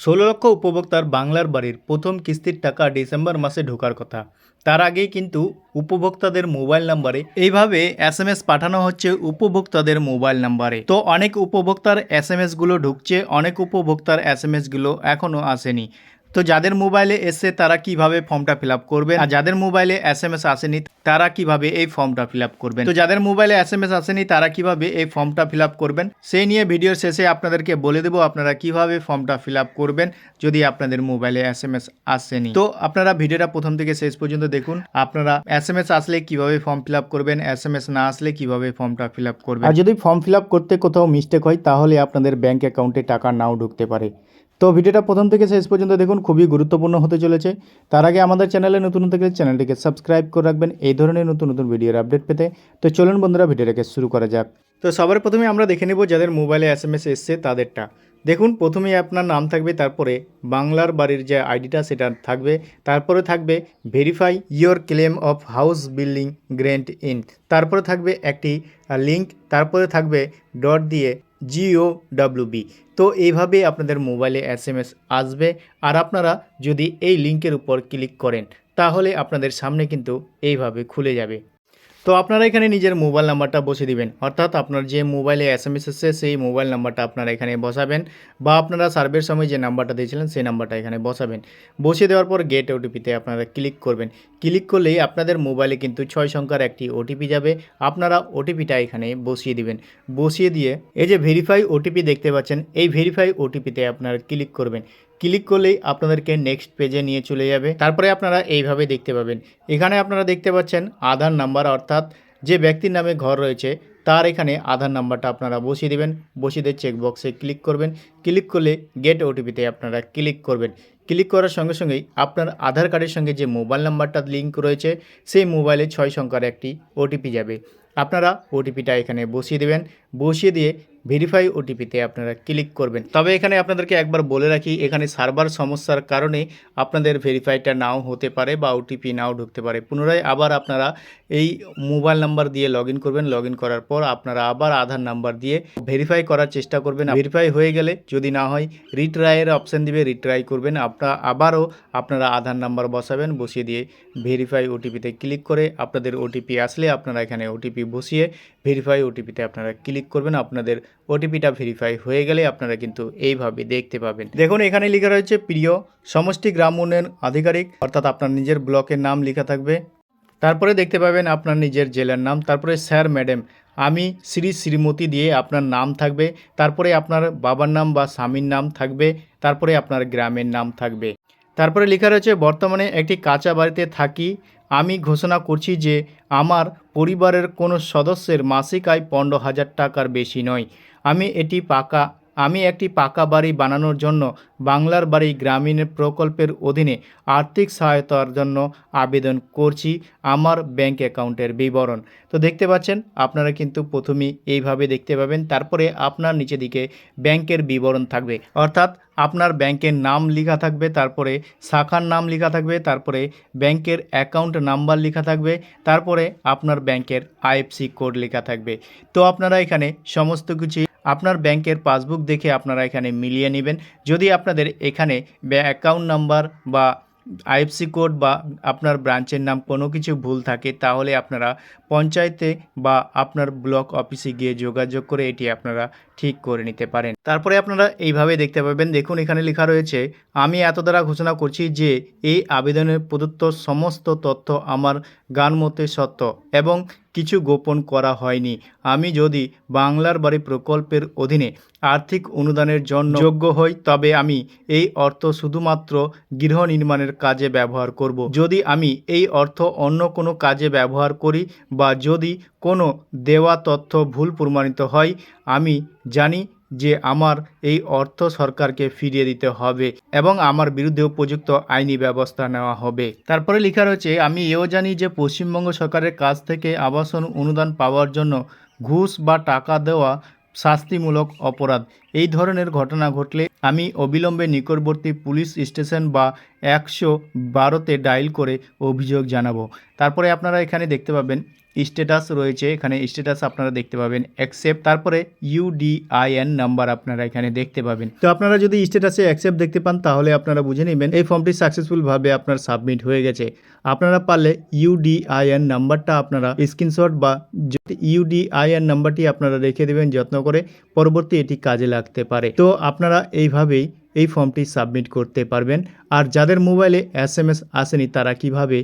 ষোলো লক্ষ উপভোক্তার বাংলার বাড়ির প্রথম কিস্তির টাকা ডিসেম্বর মাসে ঢোকার কথা। তার আগেই কিন্তু উপভোক্তাদের মোবাইল নাম্বারে এইভাবে এস এম এস পাঠানো হচ্ছে উপভোক্তাদের মোবাইল নাম্বারে। তো অনেক উপভোক্তার এস এম এসগুলো ঢুকছে, অনেক উপভোক্তার এস এম এসগুলো এখনও আসেনি। তো যাদের মোবাইলে এসে তারা কীভাবে ফর্মটা ফিল আপ করবে আর যাদের মোবাইলে এস এম এস আসেনি, তারা কীভাবে এই ফর্মটা ফিল আপ করবেন? তো যাদের মোবাইলে এস এম এস আসেনি, তারা কীভাবে এই ফর্মটা ফিল আপ করবেন? সেই নিয়ে ভিডিওর শেষে আপনাদেরকে বলে দেবো আপনারা কীভাবে ফর্মটা ফিল আপ করবেন যদি আপনাদের মোবাইলে এস এম এস আসেনি। তো আপনারা ভিডিওটা প্রথম থেকে শেষ পর্যন্ত দেখুন। আপনারা এস এম এস আসলে কীভাবে ফর্ম ফিল আপ করবেন এস এম এস না আসলে কীভাবে ফর্মটা ফিল আপ করবেন? আর যদি ফর্ম ফিল আপ করতে কোথাও মিস্টেক হয়, তাহলে আপনাদের ব্যাংক অ্যাকাউন্টে টাকা নাও ঢুকতে পারে। তো ভিডিওটা প্রথম থেকে শেষ পর্যন্ত দেখুন, খুবই গুরুত্বপূর্ণ হতে চলেছে। তার আগে আমাদের চ্যানেলে নতুন থেকে চ্যানেলটিকে সাবস্ক্রাইব করে রাখবেন, এই ধরনের নতুন নতুন ভিডিওর আপডেট পেতে। তো চলুন বন্ধুরা, ভিডিওটাকে শুরু করা যাক। তো সবার প্রথমে আমরা দেখে নেব যাদের মোবাইলে এস এম এস এসছে, তাদেরটা। দেখুন, প্রথমেই আপনার নাম থাকবে, তারপরে বাংলার বাড়ির যে আইডিটা, সেটা থাকবে, তারপরে থাকবে verify your claim of house building grant in তারপরে থাকবে একটি লিঙ্ক তারপরে থাকবে ডট দিয়ে জিও ডাব্লুবি তো এইভাবে আপনাদের মোবাইলে এস এম এস আসবে। আর আপনারা যদি এই লিঙ্কের উপর ক্লিক করেন, তাহলে আপনাদের সামনে কিন্তু এইভাবে খুলে যাবে। তো আপনারা এখানে নিজের মোবাইল নাম্বারটা বসে দিবেন। অর্থাৎ আপনার যে মোবাইলে এস এম এস এসছে, সেই মোবাইল নাম্বারটা আপনারা এখানে বসাবেন বা আপনারা সার্ভের সময় যে নাম্বারটা দিয়েছিলেন, সেই নাম্বারটা এখানে বসাবেন। বসিয়ে দেওয়ার পর গেট ওটিপিতে আপনারা ক্লিক করবেন। ক্লিক করলেই আপনাদের মোবাইলে কিন্তু ছয় সংখ্যার একটি ওটিপি যাবে। আপনারা ওটিপিটা এখানে বসিয়ে দিবেন। বসিয়ে দিয়ে এই যে ভেরিফাই ওটিপি দেখতে পাচ্ছেন, এই ভেরিফাই ওটিপিতে আপনারা ক্লিক করবেন। ক্লিক করলেই আপনাদেরকে নেক্সট পেজে নিয়ে চলে যাবে। তারপরে আপনারা এইভাবে দেখতে পাবেন। এখানে আপনারা দেখতে পাচ্ছেন আধার নাম্বার অর্থাৎ যে ব্যক্তির নামে ঘর রয়েছে, তার এখানে আধার নাম্বারটা আপনারা বসিয়ে দেবেন। বসিয়ে দিয়ে চেকবক্সে ক্লিক করবেন। ক্লিক করলে গেট ওটিপিতে আপনারা ক্লিক করবেন। ক্লিক করার সঙ্গে সঙ্গেই আপনার আধার কার্ডের সঙ্গে যে মোবাইল নাম্বারটা লিঙ্ক রয়েছে, সেই মোবাইলে ছয় সংখ্যার একটি ওটিপি যাবে। আপনারা ওটিপিটা এখানে বসিয়ে দেবেন। বসিয়ে দিয়ে ভেরিফাই ওটিপিতে আপনারা ক্লিক করবেন। তবে এখানে আপনাদেরকে একবার বলে রাখি, এখানে সার্ভার সমস্যার কারণে আপনাদের ভেরিফাইটা নাও হতে পারে বা ওটিপি নাও ঢুকতে পারে। পুনরায় আবার আপনারা এই মোবাইল নাম্বার দিয়ে লগ করবেন। লগ করার পর আপনারা আবার আধার নাম্বার দিয়ে ভেরিফাই করার চেষ্টা করবেন। ভেরিফাই হয়ে গেলে যদি না হয় রিট্রাইয়ের অপশান দিবে রিট্রাই করবেন। আপনারা আবারও আপনারা আধার নাম্বার বসাবেন, বসিয়ে দিয়ে ভেরিফাই ওটিপিতে ক্লিক করে আপনাদের ওটিপি আসলে আপনারা এখানে ওটিপি বসিয়ে ভেরিফাই ওটিপিতে আপনারা ক্লিক করবেন। আপনাদের ওটিপিটা ভেরিফাই হয়ে গেলে আপনারা কিন্তু এইভাবে দেখতে পাবেন। দেখুন, এখানে লেখা রয়েছে প্রিয়, সমষ্টি গ্রাম উন্নয়ন আধিকারিক, অর্থাৎ আপনার নিজের ব্লকের নাম লেখা থাকবে। তারপরে দেখতে পাবেন আপনার নিজের জেলার নাম, তারপরে স্যার, ম্যাডাম, আমি শ্রী শ্রীমতী দিয়ে আপনার নাম থাকবে, তারপরে আপনার বাবার নাম বা স্বামীর নাম থাকবে, তারপরে আপনার গ্রামের নাম থাকবে। তারপরে লেখা রয়েছে, বর্তমানে একটি কাঁচা বাড়িতে থাকি। আমি ঘোষণা করছি যে আমার পরিবারের কোনো সদস্যের মাসিক আয় পনেরো হাজার টাকার বেশি নয়। আমি এটি পাকা আমি একটি পাকা বাড়ি বানানোর জন্য বাংলার বাড়ি গ্রামীণ প্রকল্পের অধীনে আর্থিক সহায়তার জন্য আবেদন করছি আমার ব্যাংক অ্যাকাউন্টের বিবরণ। তো দেখতে পাচ্ছেন, আপনারা কিন্তু প্রথমেই এইভাবে দেখতে পাবেন, তারপরে আপনার নিচে দিকে ব্যাংকের বিবরণ থাকবে। অর্থাৎ আপনার ব্যাংকের নাম লেখা থাকবে, তারপরে শাখার নাম লেখা থাকবে, তারপরে ব্যাংকের অ্যাকাউন্ট নাম্বার লেখা থাকবে, তারপরে আপনার ব্যাংকের আইএফসি কোড লেখা থাকবে। তো আপনারা এখানে সমস্ত কিছু আপনার ব্যাংকের পাসবুক দেখে আপনারা এখানে মিলিয়ে নেবেন। যদি আপনাদের এখানে অ্যাকাউন্ট নাম্বার বা আইএফসি কোড বা আপনার ব্রাঞ্চের নাম কোনো কিছু ভুল থাকে, তাহলে আপনারা পঞ্চায়েতে বা আপনার ব্লক অফিসে গিয়ে যোগাযোগ করে এটি আপনারা ঠিক করে নিতে পারেন। তারপরে আপনারা এইভাবে দেখতে পাবেন, দেখুন এখানে লেখা রয়েছে, আমি এত দ্বারা ঘোষণা করছি যে এই আবেদনের প্রদত্ত সমস্ত তথ্য আমার গান মতে সত্য এবং কিছু গোপন করা হয়নি। আমি যদি বাংলার বাড়ি প্রকল্পের অধীনে আর্থিক অনুদানের জন্য যোগ্য হই, তবে আমি এই অর্থ শুধুমাত্র গৃহ নির্মাণের কাজে ব্যবহার করব। যদি আমি এই অর্থ অন্য কোনো কাজে ব্যবহার করি বা যদি কোনো দেওয়া তথ্য ভুল প্রমাণিত হয়, আমি জানি যে আমার এই অর্থ সরকারকে ফিরিয়ে দিতে হবে এবং আমার বিরুদ্ধে উপযুক্ত আইনি ব্যবস্থা নেওয়া হবে। তারপরে লেখা রয়েছে, আমি এও জানি যে পশ্চিমবঙ্গ সরকারের কাছ থেকে আবাসন অনুদান পাওয়ার জন্য ঘুষ বা টাকা দেওয়া শাস্তিমূলক অপরাধ। এই ধরনের ঘটনা ঘটলে আমি অবিলম্বে নিকটবর্তী পুলিশ স্টেশন বা একশো বারোতে ডায়াল করে অভিযোগ জানাব। তারপরে আপনারা এখানে দেখতে পাবেন স্ট্যাটাস রয়েছে, এখানে স্ট্যাটাস আপনারা দেখতে পাবেন অ্যাকসেপ্ট তারপরে ইউডিআইএন নাম্বার আপনারা এখানে দেখতে পাবেন। তো আপনারা যদি স্ট্যাটাসে অ্যাকসেপ্ট দেখতে পান, তাহলে আপনারা বুঝে নেবেন এই ফর্মটি সাকসেসফুলভাবে আপনার সাবমিট হয়ে গেছে। আপনারা পারলে ইউডিআইএন নাম্বারটা আপনারা স্ক্রিনশট বা ইউডিআইএন নাম্বারটি আপনারা রেখে দেবেন, যত্ন করে পরবর্তী এটি কাজে লাগতে পারে। তো আপনারা এইভাবেই এই ফর্মটি সাবমিট করতে পারবেন। আর যাদের মোবাইলে এস এম এস আসেনি, তারা কীভাবে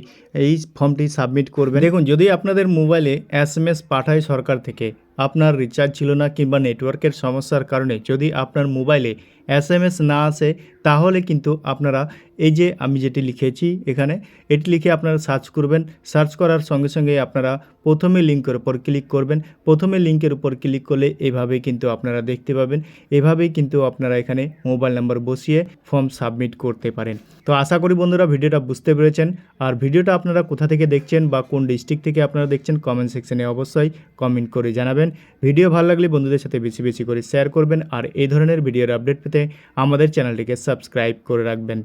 এই ফর্মটি সাবমিট করবেন? দেখুন, যদি আপনাদের মোবাইলে এস এম এস পাঠায় সরকার থেকে, আপনার রিচার্জ ছিল না কিংবা নেটওয়ার্কের সমস্যার কারণে যদি আপনার মোবাইলে এস এম এস না আসে, তাহলে কিন্তু আপনারা এই যে আমি যেটি লিখেছি এখানে, এটি লিখে আপনারা সার্চ করবেন। সার্চ করার সঙ্গে সঙ্গে আপনারা প্রথমে লিঙ্কের উপর ক্লিক করবেন। প্রথমে লিঙ্কের উপর ক্লিক করলে এভাবে কিন্তু আপনারা দেখতে পাবেন। এভাবেই কিন্তু আপনারা এখানে মোবাইল নাম্বার বসিয়ে ফর্ম সাবমিট করতে পারেন। তো আশা করি বন্ধুরা ভিডিওটা বুঝতে পেরেছেন। আর ভিডিওটা আপনারা কোথা থেকে দেখছেন বা কোন ডিস্ট্রিক্ট থেকে আপনারা দেখছেন কমেন্ট সেকশনে অবশ্যই কমেন্ট করে জানাবেন। ভিডিও ভালো লাগলে বন্ধুদের সাথে বেশি বেশি করে শেয়ার করবেন। আর এই ধরনের ভিডিওর আপডেট পেতে আমাদের চ্যানেলটিকে সাবস্ক্রাইব করে রাখবেন।